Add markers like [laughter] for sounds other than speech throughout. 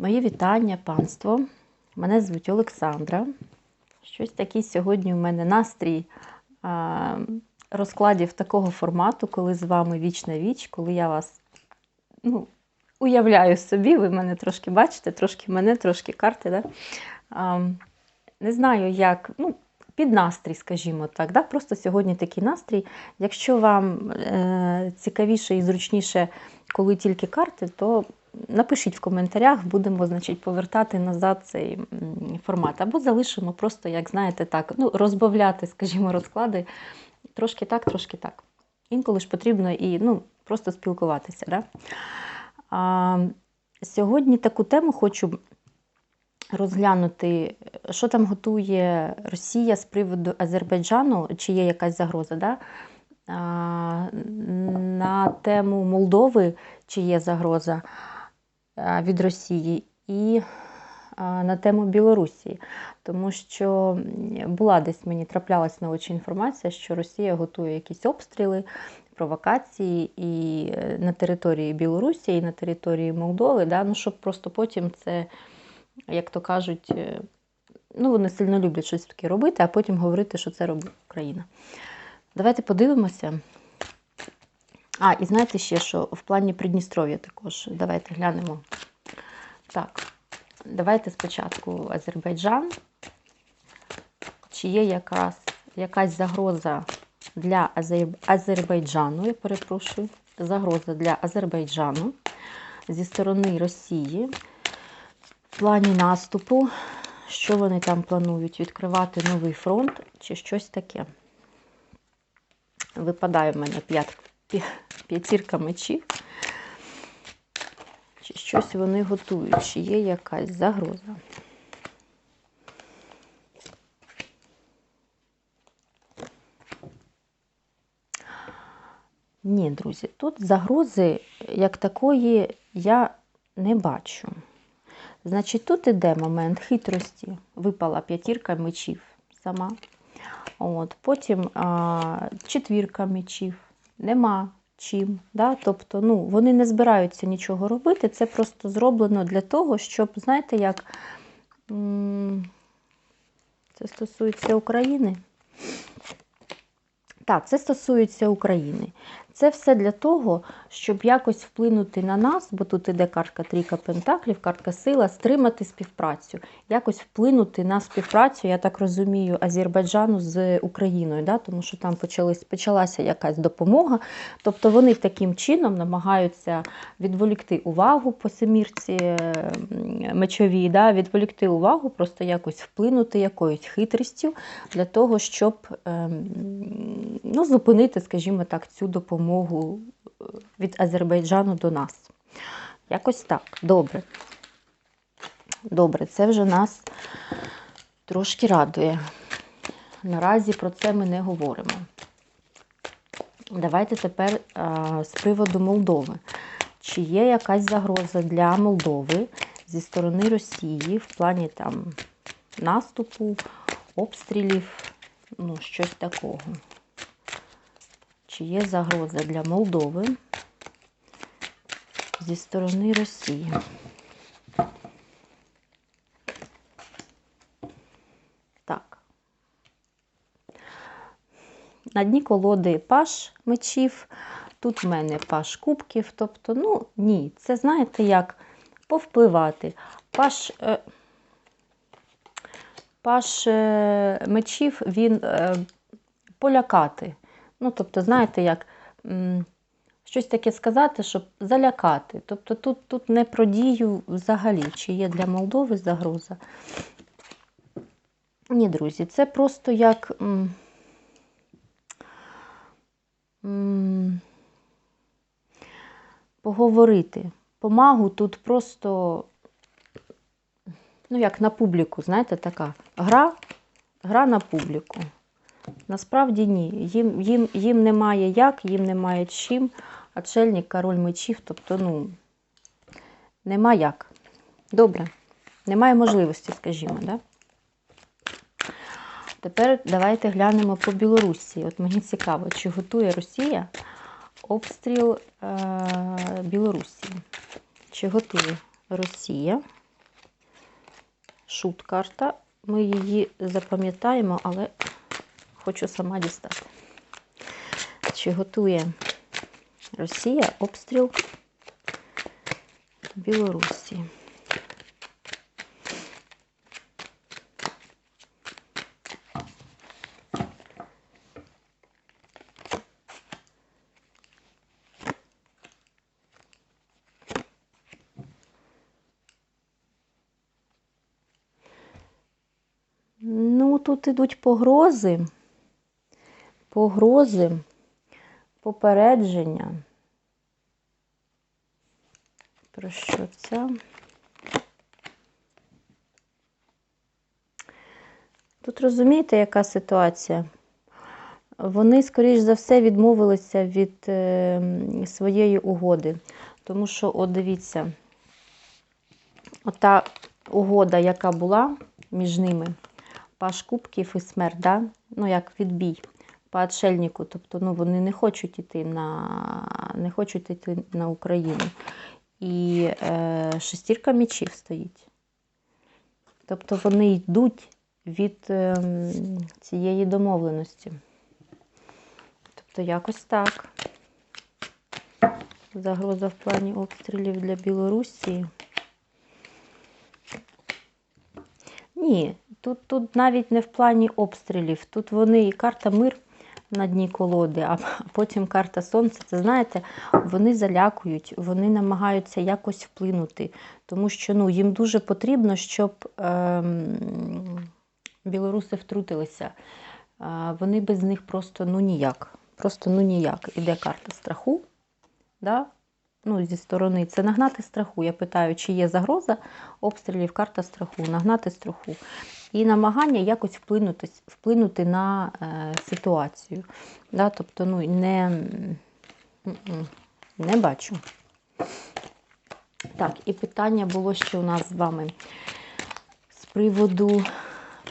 Мої вітання, панство. Мене звуть Олександра. Щось такий сьогодні у мене настрій а, розкладів такого формату, коли з вами віч на віч, коли я вас ну, уявляю собі, ви мене трошки бачите, трошки мене, трошки карти. Да? А, не знаю, як. ну, під настрій, скажімо так. Да? Просто сьогодні такий настрій. Якщо вам е, цікавіше і зручніше, коли тільки карти, то напишіть в коментарях, будемо значить, повертати назад цей формат. Або залишимо просто, як знаєте, так, ну, розбавляти, скажімо, розклади. Трошки так, трошки так. Інколи ж потрібно і ну, просто спілкуватися. Да? А, сьогодні таку тему хочу розглянути, що там готує Росія з приводу Азербайджану, чи є якась загроза. Да? На тему Молдови, чи є загроза від Росії, і на тему Білорусі. Тому що була десь мені траплялась на очі інформація, що Росія готує якісь обстріли, провокації і е, на території Білорусі, і на території Молдови, да? ну, щоб просто потім це як то кажуть, е, ну, вони сильно люблять щось таке робити, а потім говорити, що це робить Україна. Давайте подивимося. А, і знаєте ще, що в плані Придністров'я також. Давайте глянемо. Так, давайте спочатку Азербайджан. Чи є якраз якась загроза для Азер... Азербайджану, я перепрошую, загроза для Азербайджану зі сторони Росії в плані наступу, що вони там планують? Відкривати новий фронт чи щось таке. Випадає в мене п'ят, п'ятірка мечів. Чи щось вони готують, чи є якась загроза. Ні, друзі, тут загрози як такої я не бачу. Значить, тут іде момент хитрості. Випала п'ятірка мечів сама. От, Потім а, четвірка мечів. Нема чим. Да? Тобто ну, вони не збираються нічого робити. Це просто зроблено для того, щоб, знаєте, як це стосується України. Так, це стосується України. Це все для того, щоб якось вплинути на нас, бо тут іде картка Трійка Пентаклів, картка сила, стримати співпрацю, якось вплинути на співпрацю, я так розумію, Азербайджану з Україною, да? тому що там почалась, почалася якась допомога. Тобто вони таким чином намагаються відволікти увагу по семірці мечовій, да? відволікти увагу, просто якось вплинути якоюсь хитрістю для того, щоб ем, ну, зупинити, скажімо так, цю допомогу допомогу від Азербайджану до нас. Якось так. Добре. Добре, це вже нас трошки радує. Наразі про це ми не говоримо. Давайте тепер а, з приводу Молдови. Чи є якась загроза для Молдови зі сторони Росії в плані там наступу, обстрілів, ну, щось такого? Чи є загроза для Молдови зі сторони Росії? Так. На дні колоди паш мечів, тут в мене паш кубків. Тобто, ну, ні, це, знаєте, як повпливати. Паш. Е, Паш е, мечів він е, полякати. Ну, тобто, знаєте, як щось таке сказати, щоб залякати. Тобто тут тут не про дію взагалі, чи є для Молдови загроза. Ні, друзі, це просто як. Поговорити. Помагу тут просто, ну, як на публіку, знаєте, така гра, гра на публіку. Насправді ні. Їм їм, їм немає як, їм немає чим. Отшельник, король мечів, тобто, ну, нема як. Добре. Немає можливості, скажімо, да? Тепер давайте глянемо по Білорусі. От мені цікаво, чи готує Росія обстріл е- Білорусі? Чи готує Росія Шут карта. Ми її запам'ятаємо, але хочу сама дістати. Чи готує Росія обстріл Білорусі? Ну, тут ідуть погрози, погрози, попередження. Про що це? Тут розумієте, яка ситуація? Вони, скоріш за все, відмовилися від е, своєї угоди. Тому що, от дивіться, ота угода, яка була між ними, паш кубків і смерть, да? ну як відбій по отшельнику. Тобто ну, вони не хочуть йти на, не хочуть йти на Україну. І е, шестірка мечів стоїть. Тобто вони йдуть від е, цієї домовленості. Тобто якось так. Загроза в плані обстрілів для Білорусі. Ні, тут, тут навіть не в плані обстрілів. Тут вони і карта мир на дні колоди, а [laughs] потім карта сонця. Це знаєте, вони залякують, вони намагаються якось вплинути. Тому що ну, їм дуже потрібно, щоб ем, білоруси втрутилися. Е, вони без них просто ну ніяк. Просто ну ніяк. Іде карта страху. Да? Ну, зі сторони це нагнати страху. Я питаю, чи є загроза обстрілів, карта страху, нагнати страху. І намагання якось вплинути вплинути на е, ситуацію. Да? Тобто, ну, не, не бачу. Так, і питання було ще у нас з вами з приводу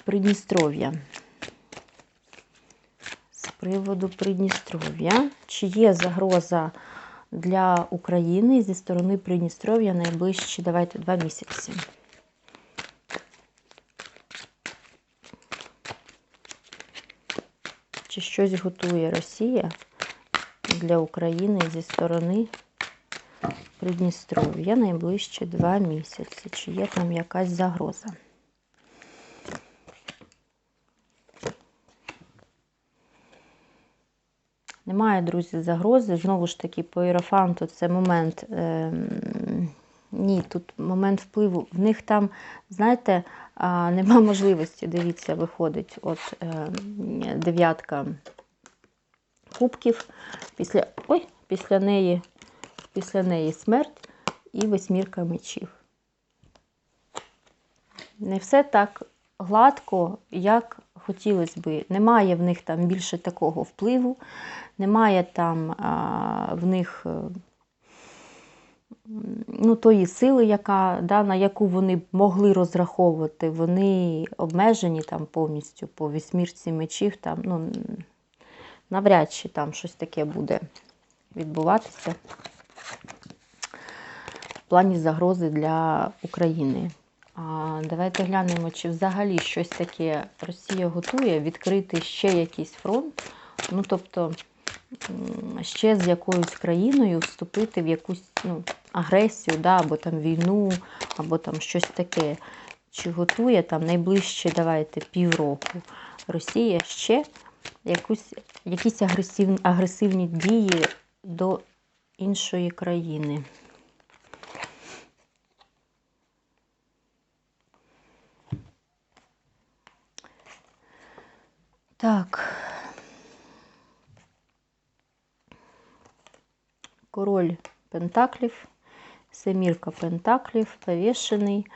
Придністров'я. З приводу Придністров'я. Чи є загроза для України зі сторони Придністров'я найближчі, давайте, два місяці? Чи щось готує Росія для України зі сторони Придністров'я найближчі два місяці? Чи є там якась загроза? Немає, друзі, загрози. Знову ж таки, по іерофанту це момент. Е, ні, тут момент впливу. В них там, знаєте, а, нема [laughs] можливості, дивіться, виходить от е, дев'ятка кубків, після ой, після неї після неї смерть і восьмірка мечів. Не все так гладко, як хотілося би. Немає в них там більше такого впливу, немає там а, в них е, ну, тої сили, яка, да, на яку вони могли розраховувати. Вони обмежені там повністю по вісьмірці мечів. Там, ну, навряд чи там щось таке буде відбуватися в плані загрози для України. А, Давайте глянемо, чи взагалі щось таке Росія готує відкрити ще якийсь фронт. Ну, тобто, ще з якоюсь країною вступити в якусь ну, агресію, да, або там війну, або там щось таке. Чи готує там найближче, давайте, півроку Росія ще якусь, якісь агресивні, агресивні дії до іншої країни. Так. Король Пентаклів, семірка Пентаклів, повішений,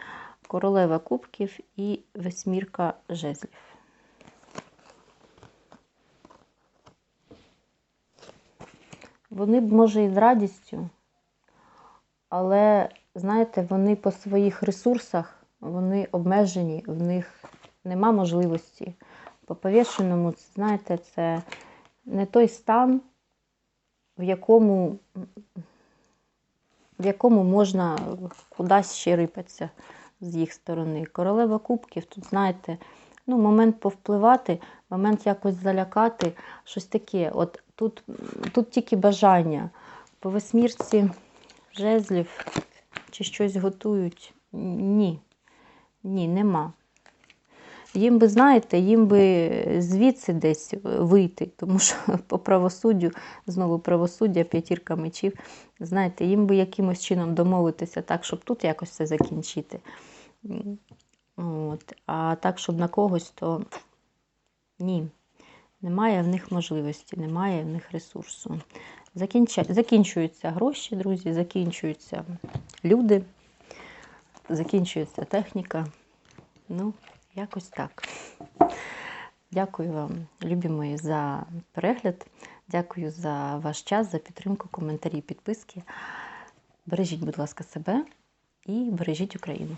королева кубків і восьмірка жезлів. Вони б, може, і з радістю, але, знаєте, вони по своїх ресурсах, вони обмежені, в них нема можливості. По повішеному, знаєте, це не той стан, в якому в якому можна кудись ще рипатися. з їх сторони. Королева кубків, тут, знаєте, ну, момент повпливати, момент якось залякати, щось таке. От тут, тут тільки бажання. По восьмірці жезлів чи щось готують. Ні. Ні, нема. Їм би, знаєте, їм би звідси десь вийти, тому що [laughs] по правосуддю, знову правосуддя, п'ятірка мечів, знаєте, їм би якимось чином домовитися так, щоб тут якось все закінчити. От. А так, щоб на когось, то ні. Немає в них можливості, немає в них ресурсу. Закінча... Закінчуються гроші, друзі, закінчуються люди, закінчується техніка. Ну, якось так. Дякую вам, любі мої, за перегляд. Дякую за ваш час, за підтримку, коментарі, підписки. Бережіть, будь ласка, себе і бережіть Україну.